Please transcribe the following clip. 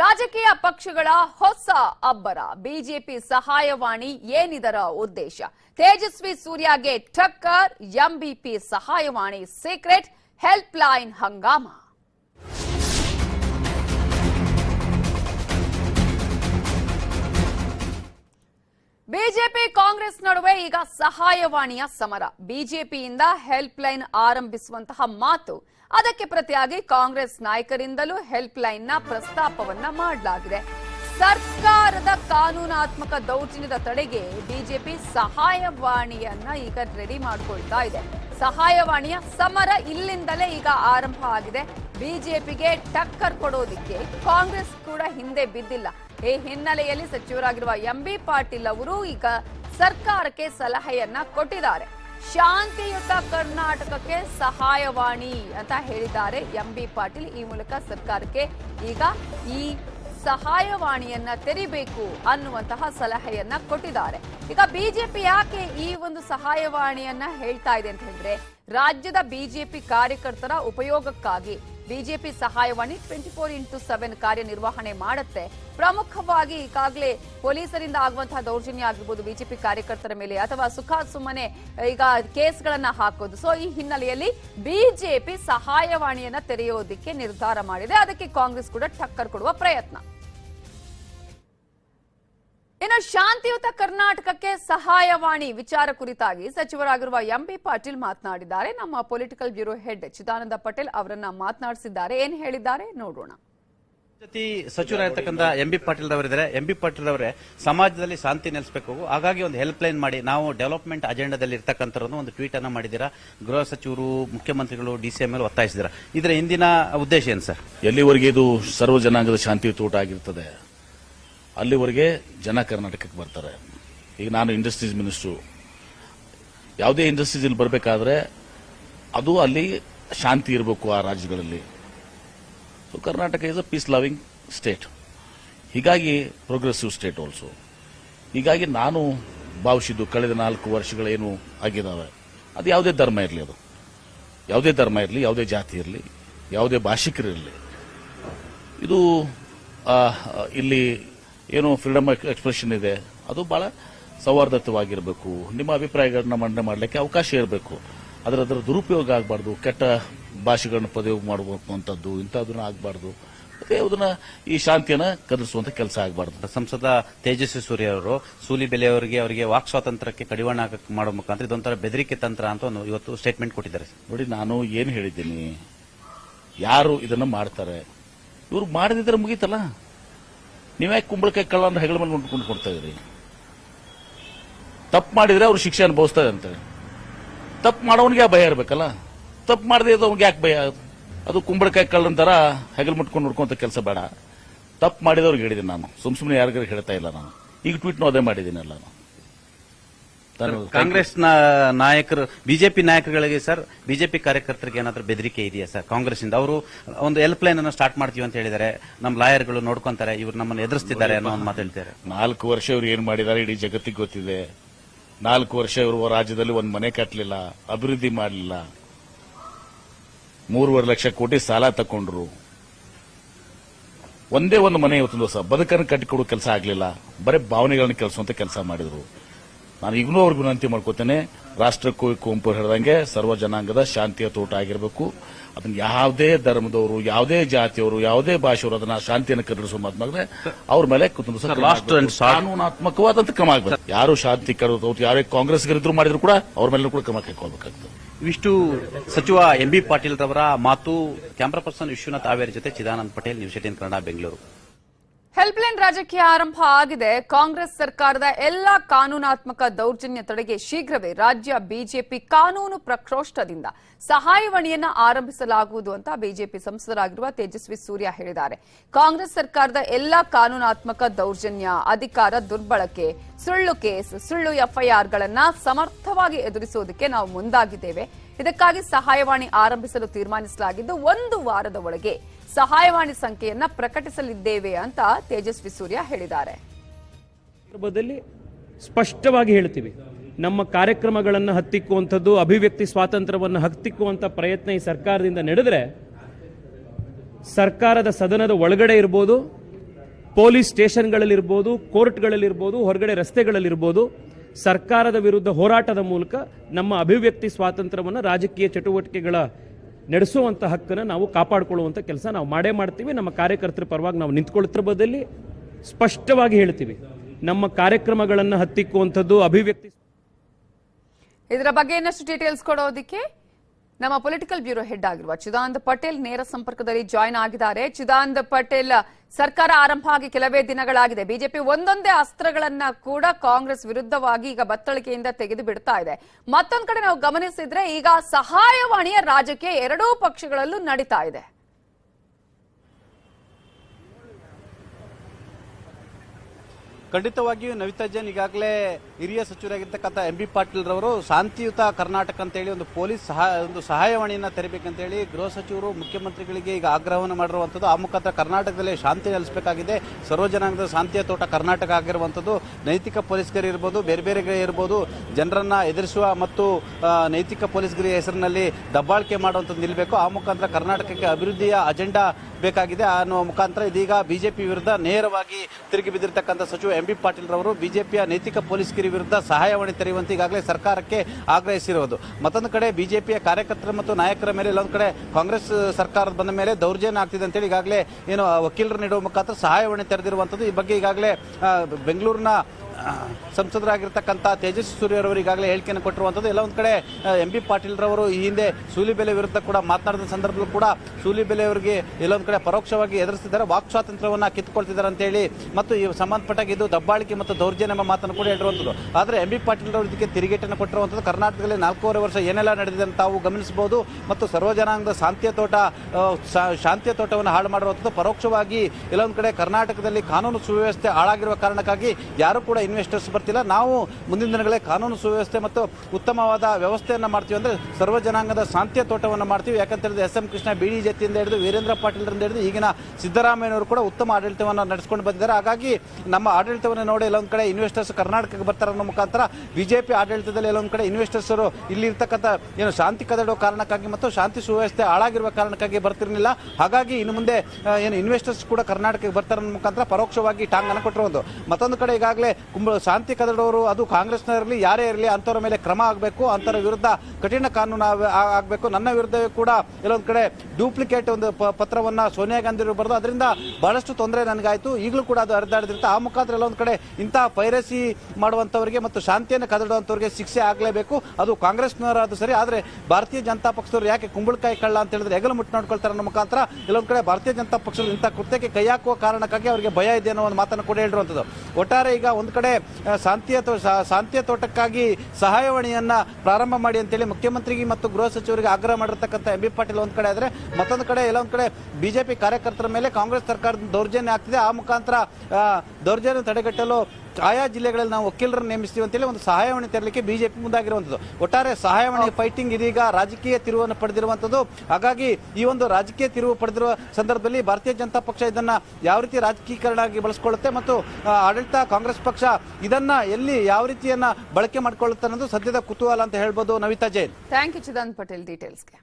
ರಾಜಕೀಯ ಪಕ್ಷಗಳ ಹೊಸ ಅಬ್ಬರ. ಬಿಜೆಪಿ ಸಹಾಯವಾಣಿ ಏನಿದರ ಉದ್ದೇಶ? ತೇಜಸ್ವಿ ಸೂರ್ಯಗೆ ಟಕ್ಕರ್, ಎಂಬಿಪಿ ಸಹಾಯವಾಣಿ ಸೀಕ್ರೆಟ್ ಹೆಲ್ಪ್ ಲೈನ್ ಹಂಗಾಮ. ಬಿಜೆಪಿ ಕಾಂಗ್ರೆಸ್ ನಡುವೆ ಈಗ ಸಹಾಯವಾಣಿಯ ಸಮರ. ಬಿಜೆಪಿಯಿಂದ ಹೆಲ್ಪ್ ಲೈನ್ ಆರಂಭಿಸುವಂತಹ ಮಾತು ಅದಕ್ಕೆ ಪ್ರತಿಯಾಗಿ ಕಾಂಗ್ರೆಸ್ ನಾಯಕರಿಂದಲೂ ಹೆಲ್ಪ್ ಲೈನ್ನ ಪ್ರಸ್ತಾಪವನ್ನ ಮಾಡಲಾಗಿದೆ. ಸರ್ಕಾರದ ಕಾನೂನಾತ್ಮಕ ದೌರ್ಜನ್ಯದ ತಡೆಗೆ ಬಿಜೆಪಿ ಸಹಾಯವಾಣಿಯನ್ನ ಈಗ ರೆಡಿ ಮಾಡ್ಕೊಳ್ತಾ ಇದೆ. ಸಹಾಯವಾಣಿಯ ಸಮರ ಇಲ್ಲಿಂದಲೇ ಈಗ ಆರಂಭ ಆಗಿದೆ. ಬಿಜೆಪಿಗೆ ಟಕ್ಕರ್ ಕೊಡೋದಿಕ್ಕೆ ಕಾಂಗ್ರೆಸ್ ಕೂಡ ಹಿಂದೆ ಬಿದ್ದಿಲ್ಲ. ಈ ಹಿನ್ನೆಲೆಯಲ್ಲಿ ಸಚಿವರಾಗಿರುವ ಎಂಬಿ ಪಾಟೀಲ್ ಅವರು ಈಗ ಸರ್ಕಾರಕ್ಕೆ ಸಲಹೆಯನ್ನ ಕೊಟ್ಟಿದ್ದಾರೆ. ಶಾಂತಿಯುತ ಕರ್ನಾಟಕಕ್ಕೆ ಸಹಾಯವಾಣಿ ಅಂತ ಹೇಳಿದ್ದಾರೆ ಎಂಬಿ ಪಾಟೀಲ್. ಈ ಮೂಲಕ ಸರ್ಕಾರಕ್ಕೆ ಈಗ ಈ ಸಹಾಯವಾಣಿಯನ್ನ ತೆರಿಬೇಕು ಅನ್ನುವಂತಹ ಸಲಹೆಯನ್ನ ಕೊಟ್ಟಿದ್ದಾರೆ. ಈಗ ಬಿಜೆಪಿ ಯಾಕೆ ಈ ಒಂದು ಸಹಾಯವಾಣಿಯನ್ನ ಹೇಳ್ತಾ ಇದೆ ಅಂತ ಹೇಳಿದ್ರೆ, ರಾಜ್ಯದ ಬಿಜೆಪಿ ಕಾರ್ಯಕರ್ತರ ಉಪಯೋಗಕ್ಕಾಗಿ ಬಿಜೆಪಿ ಸಹಾಯವಾಣಿ ಟ್ವೆಂಟಿ ಫೋರ್ ಇಂಟು ಸೆವೆನ್ ಕಾರ್ಯನಿರ್ವಹಣೆ ಮಾಡುತ್ತೆ. ಪ್ರಮುಖವಾಗಿ ಈಗಾಗಲೇ ಪೊಲೀಸರಿಂದ ಆಗುವಂತಹ ದೌರ್ಜನ್ಯ ಆಗಿರ್ಬೋದು ಬಿಜೆಪಿ ಕಾರ್ಯಕರ್ತರ ಮೇಲೆ ಅಥವಾ ಸುಖ ಸುಮ್ಮನೆ ಈಗ ಕೇಸ್ಗಳನ್ನ ಹಾಕೋದು. ಸೊ ಈ ಹಿನ್ನೆಲೆಯಲ್ಲಿ ಬಿಜೆಪಿ ಸಹಾಯವಾಣಿಯನ್ನ ತೆರೆಯೋದಿಕ್ಕೆ ನಿರ್ಧಾರ ಮಾಡಿದೆ. ಅದಕ್ಕೆ ಕಾಂಗ್ರೆಸ್ ಕೂಡ ಟಕ್ಕರ್ ಕೊಡುವ ಪ್ರಯತ್ನ. ಶಾಂತಿಯುತ ಕರ್ನಾಟಕಕ್ಕೆ ಸಹಾಯವಾಣಿ ವಿಚಾರ ಕುರಿತಾಗಿ ಸಚಿವರಾಗಿರುವ ಎಂಬಿ ಪಾಟೀಲ್ ಮಾತನಾಡಿದ್ದಾರೆ. ನಮ್ಮ political bureau head Chidananda Patel ಅವರನ್ನ ಮಾತನಾಡಿಸಿದ್ದಾರೆ. ಏನ್ ಹೇಳಿದ್ದಾರೆ ನೋಡೋಣ. ಜೊತೆ ಸಚಿವರಾಗಿರ್ತಕ್ಕಂಥ ಎಂ ಬಿ ಪಾಟೀಲ್ ಅವರಿದ್ದಾರೆ. ಎಂ ಬಿ ಪಾಟೀಲ್ ಅವರೇ ಸಮಾಜದಲ್ಲಿ ಶಾಂತಿ ನೆಲೆಸಬೇಕು. ಹಾಗಾಗಿ ಒಂದು ಹೆಲ್ಪ್ ಲೈನ್ ಮಾಡಿ ನಾವು ಡೆವಲಪ್ಮೆಂಟ್ ಅಜೆಂಡಾದಲ್ಲಿ ಇರ್ತಕ್ಕಂಥದ್ದು ಒಂದು ಟ್ವೀಟ್ ಅನ್ನ ಮಾಡಿದ್ದೀರಾ? ಗೃಹ ಸಚಿವರು ಮುಖ್ಯಮಂತ್ರಿಗಳು ಡಿ ಸಿ ಎಂ ಮೇಲೆ ಒತ್ತಾಯಿಸಿದ್ರ ಇದರ ಹಿಂದಿನ ಉದ್ದೇಶ ಏನು ಸರ್? ಎಲ್ಲಿವರೆಗೆ ಇದು ಸರ್ವ ಜನಾಂಗದ ಶಾಂತಿಯುತ ಊಟ ಆಗಿರ್ತದೆ? ಅಲ್ಲಿವರೆಗೆ ಜನ ಕರ್ನಾಟಕಕ್ಕೆ ಬರ್ತಾರೆ. ಈಗ ನಾನು ಇಂಡಸ್ಟ್ರೀಸ್ ಮಿನಿಸ್ಟ್ರು. ಯಾವುದೇ ಇಂಡಸ್ಟ್ರೀಸ್ ಇಲ್ಲಿ ಬರಬೇಕಾದ್ರೆ ಅದು ಅಲ್ಲಿ ಶಾಂತಿ ಇರಬೇಕು ಆ ರಾಜ್ಯಗಳಲ್ಲಿ. So Karnataka is a peace loving state ಹೀಗಾಗಿ ಪ್ರೋಗ್ರೆಸಿವ್ ಸ್ಟೇಟ್ ಆಲ್ಸೋ ಹೀಗಾಗಿ ನಾನು ಭಾವಿಸಿದ್ದು ಕಳೆದ ನಾಲ್ಕು ವರ್ಷಗಳೇನು ಆಗಿದ್ದಾವೆ ಅದು ಯಾವುದೇ ಧರ್ಮ ಇರಲಿ ಅದು. ಯಾವುದೇ ಧರ್ಮ ಇರಲಿ, ಯಾವುದೇ ಜಾತಿ ಇರಲಿ, ಯಾವುದೇ ಭಾಷಿಕರಿರಲಿ ಇದು ಇಲ್ಲಿ ಏನು ಫ್ರೀಡಮ್ ಎಕ್ಸ್ಪ್ರೆಷನ್ ಇದೆ. ಅದು ಬಹಳ ಸೌಹಾರ್ದತವಾಗಿರಬೇಕು ನಿಮ್ಮ ಅಭಿಪ್ರಾಯಗಳನ್ನ ಮಂಡನೆ ಮಾಡಲಿಕ್ಕೆ ಅವಕಾಶ ಇರಬೇಕು. ಅದರ ಅದರ ದುರುಪಯೋಗ ಆಗಬಾರ್ದು. ಕೆಟ್ಟ ಭಾಷೆಗಳನ್ನ ಪದಯೋಗ ಮಾಡುವಂಥದ್ದು ಇಂಥದನ್ನ ಆಗಬಾರ್ದು. ಮತ್ತೆ ಅದನ್ನ ಈ ಶಾಂತಿಯನ್ನ ಕದರಿಸುವಂತ ಕೆಲಸ ಆಗಬಾರ್ದು. ಸಂಸದ ತೇಜಸ್ವಿ ಸೂರ್ಯ ಅವರು ಸೂಲಿ ಬೆಲೆಯವರಿಗೆ ಅವರಿಗೆ ವಾಕ್ ಸ್ವಾತಂತ್ರ್ಯಕ್ಕೆ ಕಡಿವಾಣ ಮಾಡುವ ಮಾಡೋ ಮುಖಾಂತರ ಇದೊಂಥರ ಬೆದರಿಕೆ ತಂತ್ರ ಅಂತ ಒಂದು ಇವತ್ತು ಸ್ಟೇಟ್ಮೆಂಟ್ ಕೊಟ್ಟಿದ್ದಾರೆ. ನೋಡಿ ನಾನು ಏನು ಹೇಳಿದ್ದೀನಿ? ಯಾರು ಇದನ್ನ ಮಾಡ್ತಾರೆ? ಇವ್ರು ಮಾಡದಿದ್ರೆ ಮುಗೀತಲ್ಲ? ನೀವ್ಯಾಕೆ ಕುಂಬಳಕಾಯಿ ಕಳ್ಳ ಅಂದ್ರೆ ಹೆಗಲ ಮೇಲೆ ಕೊಡ್ತಾ ಇದ್ರಿ ತಪ್ಪು ಮಾಡಿದ್ರೆ ಅವ್ರು ಶಿಕ್ಷೆ ಅನುಭವಿಸ್ತಾರೆ ಅಂತ. ತಪ್ಪು ಮಾಡೋನಿಗೆ ಭಯ ಇರ್ಬೇಕಲ್ಲ? ತಪ್ಪು ಮಾಡದೆ ಅವ್ನಿಗೆ ಯಾಕೆ ಭಯ? ಅದು ಕುಂಬಳಕಾಯಿ ಕಳ್ಳನ ಅಂತಾರ ಹೆಗಲ್ ಮುಟ್ಕೊಂಡು ನೋಡ್ಕೊಂತ ಕೆಲಸ ಬೇಡ. ತಪ್ಪು ಮಾಡಿದವ್ರಿಗೆ ಹೇಳಿದ್ದೀನಿ ನಾನು. ಸುಮ್ ಸುಮ್ಮನೆ ಯಾರಿಗಾರು ಹೇಳ್ತಾ ಇಲ್ಲ ನಾನು. ಈಗ ಟ್ವೀಟ್ನು ಅದೇ ಮಾಡಿದ್ದೀನಲ್ಲ ನಾನು. ನಾನು ಕಾಂಗ್ರೆಸ್ ನಾಯಕರು ಬಿಜೆಪಿ ನಾಯಕರುಗಳಿಗೆ ಸರ್ ಬಿಜೆಪಿ ಕಾರ್ಯಕರ್ತರಿಗೆ ಏನಾದ್ರೂ ಬೆದರಿಕೆ ಇದೆಯಾ ಸರ್? ಕಾಂಗ್ರೆಸ್ ಇಂದ ಅವರು ಒಂದು ಹೆಲ್ಪ್ ಲೈನ್ ಅನ್ನು ಸ್ಟಾರ್ಟ್ ಮಾಡ್ತೀವಿ ಅಂತ ಹೇಳಿದ್ದಾರೆ. ನಮ್ಮ ಲಾಯರ್ಗಳು ನೋಡ್ಕೊಂತಾರೆ ಇವರು ನಮ್ಮನ್ನು ಎದುರಿಸ್ತಿದ್ದಾರೆ ಅನ್ನೋ ಒಂದು ಮಾತು ಹೇಳ್ತಾರೆ ನಾಲ್ಕು ವರ್ಷ ಇವ್ರು ಏನ್ ಮಾಡಿದ್ದಾರೆ ಇಡೀ ಜಗತ್ತಿಗೆ ಗೊತ್ತಿದೆ. ನಾಲ್ಕು ವರ್ಷ ಇವರು ರಾಜ್ಯದಲ್ಲಿ ಒಂದು ಮನೆ ಕಟ್ಟಲಿಲ್ಲ ಅಭಿವೃದ್ಧಿ ಮಾಡಲಿಲ್ಲ. ಮೂರುವರೆ ಲಕ್ಷ ಕೋಟಿ ಸಾಲ ತಕೊಂಡ್ರು. ಒಂದೇ ಒಂದು ಮನೆ ಇವತ್ತು ಬದುಕನ್ನು ಕಟ್ಟಿಕೊಡೋ ಕೆಲಸ ಆಗಲಿಲ್ಲ ಬರೀ ಕೆಲಸ ಅಂತ ಕೆಲಸ ಮಾಡಿದ್ರು. ನಾನು ಈಗಲೂ ಅವ್ರಿಗೆ ವಿನಂತಿ ಮಾಡ್ಕೋತೇನೆ ರಾಷ್ಟ್ರಕ್ಕೂ ಕುಂಪು ಹೇಳ್ದಂಗೆ ಸರ್ವ ಜನಾಂಗದ ಶಾಂತಿಯ ತೋಟ ಆಗಿರಬೇಕು. ಅದನ್ನ ಯಾವುದೇ ಧರ್ಮದವರು ಯಾವುದೇ ಜಾತಿಯವರು ಯಾವುದೇ ಭಾಷೆಯವರು ಅದನ್ನ ಶಾಂತಿಯನ್ನು ಕದರಿಸುವ ಮಾತನಾಡಿದ್ರೆ ಅವ್ರ ಮೇಲೆ ಕಾನೂನಾತ್ಮಕವಾದಂತ ಕ್ರಮ ಆಗ್ಬೇಕು. ಯಾರು ಶಾಂತಿ ಕರೆದು ಯಾರೇ ಕಾಂಗ್ರೆಸ್ ಇದ್ರು ಮಾಡಿದ್ರು ಕೂಡ ಅವ್ರ ಮೇಲೆ ಕೂಡ ಕ್ರಮ ಕೈಗೊಳ್ಬೇಕಾಗ್ತದೆ. ಇವಿಷ್ಟು ಸಚಿವ ಎಂ ಬಿ ಪಾಟೀಲ್ ರವರ ಮಾತು ಕ್ಯಾಮ್ರಾ ಪರ್ಸನ್ ವಿಶ್ವನಾಥ್ ಆವೇರ್ ಜೊತೆ Chidananda Patel news eighteen Kannada Bengaluru. Help line ರಾಜಕೀಯ ಆರಂಭ ಆಗಿದೆ. ಕಾಂಗ್ರೆಸ್ ಸರ್ಕಾರದ ಎಲ್ಲಾ ಕಾನೂನಾತ್ಮಕ ದೌರ್ಜನ್ಯ ತಡೆಗೆ ಶೀಘ್ರವೇ ರಾಜ್ಯ ಬಿಜೆಪಿ ಕಾನೂನು ಪ್ರಕೋಷ್ಠದಿಂದ ಸಹಾಯವಾಣಿಯನ್ನ ಆರಂಭಿಸಲಾಗುವುದು ಅಂತ ಬಿಜೆಪಿ ಸಂಸದರಾಗಿರುವ ತೇಜಸ್ವಿ ಸೂರ್ಯ ಹೇಳಿದ್ದಾರೆ. ಕಾಂಗ್ರೆಸ್ ಸರ್ಕಾರದ ಎಲ್ಲಾ ಕಾನೂನಾತ್ಮಕ ದೌರ್ಜನ್ಯ ಅಧಿಕಾರ ದುರ್ಬಳಕೆ, ಸುಳ್ಳು ಕೇಸ್, ಸುಳ್ಳು ಎಫ್ಐಆರ್ಗಳನ್ನ ಸಮರ್ಥವಾಗಿ ಎದುರಿಸುವುದಕ್ಕೆ ನಾವು ಮುಂದಾಗಿದ್ದೇವೆ. ಇದಕ್ಕಾಗಿ ಸಹಾಯವಾಣಿ ಆರಂಭಿಸಲು ತೀರ್ಮಾನಿಸಲಾಗಿದ್ದು ಒಂದು ವಾರದ ಒಳಗೆ ಸಹಾಯವಾಣಿ ಸಂಖ್ಯೆಯನ್ನ ಪ್ರಕಟಿಸಲಿದ್ದೇವೆ ಅಂತ ತೇಜಸ್ವಿ ಸೂರ್ಯ ಹೇಳಿದ್ದಾರೆ. ಸಂದರ್ಭದಲ್ಲಿ ಸ್ಪಷ್ಟವಾಗಿ ಹೇಳ್ತೀವಿ ನಮ್ಮ ಕಾರ್ಯಕ್ರಮಗಳನ್ನು ಹತ್ತಿಕ್ಕುವಂಥದ್ದು, ಅಭಿವ್ಯಕ್ತಿ ಸ್ವಾತಂತ್ರ್ಯವನ್ನು ಹತ್ತಿಕ್ಕುವಂಥ ಪ್ರಯತ್ನ ಈ ಸರ್ಕಾರದಿಂದ ನಡೆದರೆ, ಸರ್ಕಾರದ ಸದನದ ಒಳಗಡೆ ಇರ್ಬೋದು, ಪೊಲೀಸ್ ಸ್ಟೇಷನ್ಗಳಲ್ಲಿರ್ಬೋದು, ಕೋರ್ಟ್ಗಳಲ್ಲಿರ್ಬೋದು, ಹೊರಗಡೆ ರಸ್ತೆಗಳಲ್ಲಿರ್ಬೋದು, ಸರ್ಕಾರದ ವಿರುದ್ಧ ಹೋರಾಟದ ಮೂಲಕ ನಮ್ಮ ಅಭಿವ್ಯಕ್ತಿ ಸ್ವಾತಂತ್ರ್ಯವನ್ನು ರಾಜಕೀಯ ಚಟುವಟಿಕೆಗಳ ನಡೆಸುವಂತ ಹಕ್ಕನ್ನು ನಾವು ಕಾಪಾಡಿಕೊಳ್ಳುವಂಥ ಕೆಲಸ ನಾವು ಮಾಡೇ ಮಾಡ್ತೀವಿ. ನಮ್ಮ ಕಾರ್ಯಕರ್ತರ ಪರವಾಗಿ ನಾವು ನಿಂತ್ಕೊಳ್ತಿರ ಬದಲಿ ಸ್ಪಷ್ಟವಾಗಿ ಹೇಳ್ತೀವಿ. ನಮ್ಮ ಕಾರ್ಯಕ್ರಮಗಳನ್ನು ಹತ್ತಿಕ್ಕುವಂಥದ್ದು ಅಭಿವ್ಯಕ್ತಿ ಇದರ ಬಗ್ಗೆ ಇನ್ನಷ್ಟು ಡೀಟೇಲ್ಸ್ ಕೊಡೋದಕ್ಕೆ ನಮ್ಮ ಪೊಲಿಟಿಕಲ್ ಬ್ಯೂರೋ ಹೆಡ್ ಆಗಿರುವ ಚಿದಾನಂದ ಪಟೇಲ್ ನೇರ ಸಂಪರ್ಕದಲ್ಲಿ ಜಾಯ್ನ್ ಆಗಿದ್ದಾರೆ. ಚಿದಾನಂದ ಪಟೇಲ್, ಸರ್ಕಾರ ಆರಂಭ ಆಗಿ ಕೆಲವೇ ದಿನಗಳಾಗಿದೆ. ಬಿಜೆಪಿ ಒಂದೊಂದೇ ಅಸ್ತ್ರಗಳನ್ನ ಕೂಡ ಕಾಂಗ್ರೆಸ್ ವಿರುದ್ಧವಾಗಿ ಈಗ ಬತ್ತಳಿಕೆಯಿಂದ ತೆಗೆದು ಬಿಡ್ತಾ ಇದೆ. ಮತ್ತೊಂದು ಕಡೆ ನಾವು ಗಮನಿಸಿದ್ರೆ ಈಗ ಸಹಾಯವಾಣಿಯ ರಾಜಕೀಯ ಎರಡೂ ಪಕ್ಷಗಳಲ್ಲೂ ನಡೀತಾ ಇದೆ. ಖಂಡಿತವಾಗಿಯೂ ನವಿತಾ ಜೈನ್ ಈಗಾಗಲೇ ಹಿರಿಯ ಸಚಿವರಾಗಿರ್ತಕ್ಕಂಥ ಎಂ ಬಿ ಪಾಟೀಲ್ ರವರು ಶಾಂತಿಯುತ ಕರ್ನಾಟಕ ಅಂತೇಳಿ ಒಂದು ಪೊಲೀಸ್ ಸಹಾಯ ಒಂದು ಸಹಾಯವಾಣಿಯನ್ನು ತೆರಬೇಕಂತೇಳಿ ಗೃಹ ಸಚಿವರು, ಮುಖ್ಯಮಂತ್ರಿಗಳಿಗೆ ಈಗ ಆಗ್ರಹವನ್ನು ಮಾಡಿರುವಂಥದ್ದು. ಆ ಮುಖಾಂತರ ಕರ್ನಾಟಕದಲ್ಲಿ ಶಾಂತಿ ನೆಲೆಸಬೇಕಾಗಿದೆ. ಸರ್ವಜನಾಂಗದ ಶಾಂತಿಯ ತೋಟ ಕರ್ನಾಟಕ ಆಗಿರುವಂಥದ್ದು. ನೈತಿಕ ಪೊಲೀಸ್ಗರಿ ಇರ್ಬೋದು, ಬೇರೆ ಬೇರೆ ಇರ್ಬೋದು, ಜನರನ್ನ ಎದುರಿಸುವ ಮತ್ತು ನೈತಿಕ ಪೊಲೀಸ್ಗರಿ ಹೆಸರಿನಲ್ಲಿ ದಬ್ಬಾಳಿಕೆ ಮಾಡುವಂಥದ್ದು ನಿಲ್ಲಬೇಕು ಆ ಮುಖಾಂತರ ಕರ್ನಾಟಕಕ್ಕೆ ಅಭಿವೃದ್ಧಿಯ ಅಜೆಂಡಾ ಬೇಕಾಗಿದೆ. ಅನ್ನುವ ಮುಖಾಂತರ ಇದೀಗ ಬಿಜೆಪಿ ವಿರುದ್ಧ ನೇರವಾಗಿ ತಿರುಗಿ ಬಿದ್ದಿರತಕ್ಕಂಥ ಸಚಿವ ಎಂ ಬಿ ಪಾಟೀಲ್ ರವರು ಬಿಜೆಪಿಯ ನೈತಿಕ ಪೊಲೀಸ್ಗಿರಿ ವಿರುದ್ಧ ಸಹಾಯವಾಣಿ ತೆರೆಯುವಂತೆ ಈಗಾಗಲೇ ಸರ್ಕಾರಕ್ಕೆ ಆಗ್ರಹಿಸಿರುವುದು. ಮತ್ತೊಂದು ಕಡೆ ಬಿಜೆಪಿಯ ಕಾರ್ಯಕರ್ತರು ಮತ್ತು ನಾಯಕರ ಮೇಲೆ ಇಲ್ಲೊಂದು ಕಡೆ ಕಾಂಗ್ರೆಸ್ ಸರ್ಕಾರದ ಬಂದ ಮೇಲೆ ದೌರ್ಜನ್ಯ ಆಗ್ತಿದೆ ಅಂತೇಳಿ ಈಗಾಗಲೇ ಏನು ವಕೀಲರು ನೀಡುವ ಮುಖಾಂತರ ಸಹಾಯವಾಣಿ ತೆರೆದಿರುವಂಥದ್ದು. ಈ ಬಗ್ಗೆ ಈಗಾಗಲೇ ಬೆಂಗಳೂರಿನ ಸಂಸದರಾಗಿರ್ತಕ್ಕಂಥ ತೇಜಸ್ವಿ ಸೂರ್ಯರವರು ಈಗಾಗಲೇ ಹೇಳಿಕೆಯನ್ನು ಕೊಟ್ಟಿರುವಂಥದ್ದು. ಎಲ್ಲ ಒಂದು ಕಡೆ ಎಂ ಬಿ ಪಾಟೀಲ್ರವರು ಈ ಹಿಂದೆ ಸೂಲಿಬೆಲೆ ವಿರುದ್ಧ ಕೂಡ ಮಾತನಾಡಿದ ಸಂದರ್ಭದಲ್ಲೂ ಕೂಡ ಸೂಲಿಬೆಲೆ ಬೆಲೆಯವರಿಗೆ ಎಲ್ಲೊಂದು ಕಡೆ ಪರೋಕ್ಷವಾಗಿ ಎದುರಿಸ್ತಿದ್ದಾರೆ. ವಾಕ್ ಸ್ವಾತಂತ್ರ್ಯವನ್ನು ಕಿತ್ತುಕೊಳ್ತಿದ್ದಾರೆ ಅಂತೇಳಿ ಮತ್ತು ಈ ಸಂಬಂಧಪಟ್ಟಾಗಿ ಇದು ದಬ್ಬಾಳಿಕೆ ಮತ್ತು ದೌರ್ಜನ್ಯ ಎಂಬ ಮಾತನ್ನು ಕೂಡ ಹೇಳಿರುವಂಥದ್ದು. ಆದರೆ ಎಂ ಬಿ ಪಾಟೀಲ್ರವರು ಇದಕ್ಕೆ ತಿರುಗೇಟನ್ನು ಕೊಟ್ಟಿರುವಂಥದ್ದು. ಕರ್ನಾಟಕದಲ್ಲಿ ನಾಲ್ಕೂವರೆ ವರ್ಷ ಏನೆಲ್ಲ ನಡೆದಿದೆ ಅಂತ ತಾವು ಗಮನಿಸಬಹುದು. ಮತ್ತು ಸರ್ವಜನಾಂಗದ ಶಾಂತಿಯ ತೋಟ ಶಾಂತಿಯ ತೋಟವನ್ನು ಹಾಳು ಮಾಡಿರುವಂಥದ್ದು ಪರೋಕ್ಷವಾಗಿ ಎಲ್ಲೊಂದು ಕಡೆ ಕರ್ನಾಟಕದಲ್ಲಿ ಕಾನೂನು ಸುವ್ಯವಸ್ಥೆ ಹಾಳಾಗಿರುವ ಕಾರಣಕ್ಕಾಗಿ ಯಾರು ಕೂಡ ಇನ್ವೆಸ್ಟರ್ಸ್ ಬರ್ತಿಲ್ಲ. ನಾವು ಮುಂದಿನ ದಿನಗಳೇ ಕಾನೂನು ಸುವ್ಯವಸ್ಥೆ ಮತ್ತು ಉತ್ತಮವಾದ ವ್ಯವಸ್ಥೆಯನ್ನು ಮಾಡ್ತೀವಿ ಅಂದ್ರೆ ಸರ್ವ ಜನಾಂಗದ ಶಾಂತಿಯ ತೋಟವನ್ನು ಮಾಡ್ತೀವಿ. ಯಾಕಂತ ಹೇಳಿದ್ರೆ ಎಸ್ ಎಂ ಕೃಷ್ಣ ಬಿಡಿ ಜತಿಯಿಂದ ಹಿಡಿದು ವೀರೇಂದ್ರ ಪಾಟೀಲ್ರಿಂದ ಹಿಡಿದು ಈಗಿನ ಸಿದ್ದರಾಮಯ್ಯನವರು ಕೂಡ ಉತ್ತಮ ಆಡಳಿತವನ್ನು ನಡೆಸಿಕೊಂಡು ಬಂದಿದ್ದಾರೆ. ಹಾಗಾಗಿ ನಮ್ಮ ಆಡಳಿತವನ್ನು ನೋಡಿ ಎಲ್ಲೊಂದು ಕಡೆ ಇನ್ವೆಸ್ಟರ್ಸ್ ಕರ್ನಾಟಕಕ್ಕೆ ಬರ್ತಾರೆ ಅನ್ನೋ ಮುಖಾಂತರ ಬಿಜೆಪಿ ಆಡಳಿತದಲ್ಲಿ ಎಲ್ಲೊಂದು ಕಡೆ ಇನ್ವೆಸ್ಟರ್ಸ್ ಇಲ್ಲಿ ಇರ್ತಕ್ಕಂಥ ಏನು ಶಾಂತಿ ಕದಡುವ ಕಾರಣಕ್ಕಾಗಿ ಮತ್ತು ಶಾಂತಿ ಸುವ್ಯವಸ್ಥೆ ಹಾಳಾಗಿರುವ ಕಾರಣಕ್ಕಾಗಿ ಬರ್ತಿರಲಿಲ್ಲ. ಹಾಗಾಗಿ ಇನ್ನು ಮುಂದೆ ಏನು ಇನ್ವೆಸ್ಟರ್ಸ್ ಕೂಡ ಕರ್ನಾಟಕಕ್ಕೆ ಬರ್ತಾರೆ ಅನ್ನೋ ಮುಖಾಂತರ ಪರೋಕ್ಷವಾಗಿ ಟಾಂಗ್ ಅನ್ನು ಕೊಟ್ಟಿರುವುದು. ಮತ್ತೊಂದು ಕಡೆ ಈಗಾಗಲೇ ಕುಂಬ ಶಾಂತಿ ಕದಡೋರು, ಅದು ಕಾಂಗ್ರೆಸ್ನವರಲ್ಲಿ ಯಾರೇ ಇರಲಿ, ಅಂಥವ್ರ ಮೇಲೆ ಕ್ರಮ ಆಗಬೇಕು, ಅಂಥವ್ರ ವಿರುದ್ಧ ಕಠಿಣ ಕಾನೂನು ಆಗಬೇಕು. ನನ್ನ ವಿರುದ್ಧವೇ ಕೂಡ ಕೆಲವೊಂದು ಕಡೆ ಡೂಪ್ಲಿಕೇಟ್ ಒಂದು ಪತ್ರವನ್ನ ಸೋನಿಯಾ ಗಾಂಧಿ ಬರೆದು, ಅದರಿಂದ ಬಹಳಷ್ಟು ತೊಂದರೆ ನನಗಾಯಿತು. ಈಗಲೂ ಕೂಡ ಅದು ಹರಿದಾಡಿದಿರುತ್ತೆ. ಆ ಮುಖಾಂತರ ಎಲ್ಲೊಂದು ಕಡೆ ಇಂಥ ಪೈರಸಿ ಮಾಡುವಂತವರಿಗೆ ಮತ್ತು ಶಾಂತಿಯನ್ನು ಕದಡುವಂಥವ್ರಿಗೆ ಶಿಕ್ಷೆ ಆಗಲೇಬೇಕು. ಅದು ಕಾಂಗ್ರೆಸ್ನವರಾದರೂ ಸರಿ, ಆದರೆ ಭಾರತೀಯ ಜನತಾ ಪಕ್ಷದವರು ಯಾಕೆ ಕುಂಬಳಕಾಯಿ ಕಳ್ಳ ಅಂತ ಹೇಳಿದ್ರೆ ಹೆಗಲು ಮುಟ್ಟು ನೋಡ್ಕೊಳ್ತಾರೆ ಅನ್ನೋ ಮುಖಾಂತರ ಕೆಲವೊಂದು ಕಡೆ ಭಾರತೀಯ ಜನತಾ ಪಕ್ಷದ ಇಂಥ ಕೃತ್ಯಕ್ಕೆ ಕೈ ಹಾಕುವ ಕಾರಣಕ್ಕಾಗಿ ಅವರಿಗೆ ಭಯ ಇದೆ ಅನ್ನೋ ಒಂದು ಮಾತನ್ನು ಕೂಡ ಹೇಳಿರುವಂಥದ್ದು. ಒಟ್ಟಾರೆ ಈಗ ಒಂದು ಆ, ಶಾಂತಿಯ ಶಾಂತಿಯ ತೋಟಕ್ಕಾಗಿ ಸಹಾಯವಾಣಿಯನ್ನು ಪ್ರಾರಂಭ ಮಾಡಿ ಅಂತೇಳಿ ಮುಖ್ಯಮಂತ್ರಿಗೆ ಮತ್ತು ಗೃಹ ಸಚಿವರಿಗೆ ಆಗ್ರಹ ಮಾಡಿರ್ತಕ್ಕಂಥ ಎಂ ಬಿ ಪಾಟೀಲ್ ಒಂದ್ ಕಡೆ ಆದರೆ ಮತ್ತೊಂದು ಕಡೆ ಎಲ್ಲ ಒಂದು ಕಡೆ ಬಿಜೆಪಿ ಕಾರ್ಯಕರ್ತರ ಮೇಲೆ ಕಾಂಗ್ರೆಸ್ ಸರ್ಕಾರದ ದೌರ್ಜನ್ಯ ಆಗ್ತಿದೆ. ಆ ಮುಖಾಂತರ ದೌರ್ಜನ್ಯ ತಡೆಗಟ್ಟಲು ಆಯಾ ಜಿಲ್ಲೆಗಳಲ್ಲಿ ನಾವು ವಕೀಲರನ್ನು ನೇಮಿಸ್ತೀವಿ ಅಂತೇಳಿ ಒಂದು ಸಹಾಯವಾಣಿ ತರಲಿಕ್ಕೆ ಬಿಜೆಪಿ ಮುಂದಾಗಿರುವಂಥದ್ದು ಒಟ್ಟಾರೆ ಸಹಾಯವಾಣಿ ಫೈಟಿಂಗ್ ಇದೀಗ ರಾಜಕೀಯ ತಿರುವನ್ನು ಪಡೆದಿರುವಂಥದ್ದು ಹಾಗಾಗಿ ಈ ಒಂದು ರಾಜಕೀಯ ತಿರುವು ಪಡೆದಿರುವ ಸಂದರ್ಭದಲ್ಲಿ ಭಾರತೀಯ ಜನತಾ ಪಕ್ಷ ಇದನ್ನ ಯಾವ ರೀತಿ ರಾಜಕೀಕರಣ ಆಗಿ ಬಳಸ್ಕೊಳ್ಳುತ್ತೆ ಮತ್ತು ಆಡಳಿತ ಕಾಂಗ್ರೆಸ್ ಪಕ್ಷ ಇದನ್ನ ಎಲ್ಲಿ ಯಾವ ರೀತಿಯನ್ನ ಬಳಕೆ ಮಾಡಿಕೊಳ್ಳುತ್ತೆ ಅನ್ನೋದು ಸದ್ಯದ ಕುತೂಹಲ ಅಂತ ಹೇಳ್ಬೋದು ನವಿತಾ ಜೈನ್. Thank you Chidanand Patel ಡೀಟೇಲ್ಸ್ಗೆ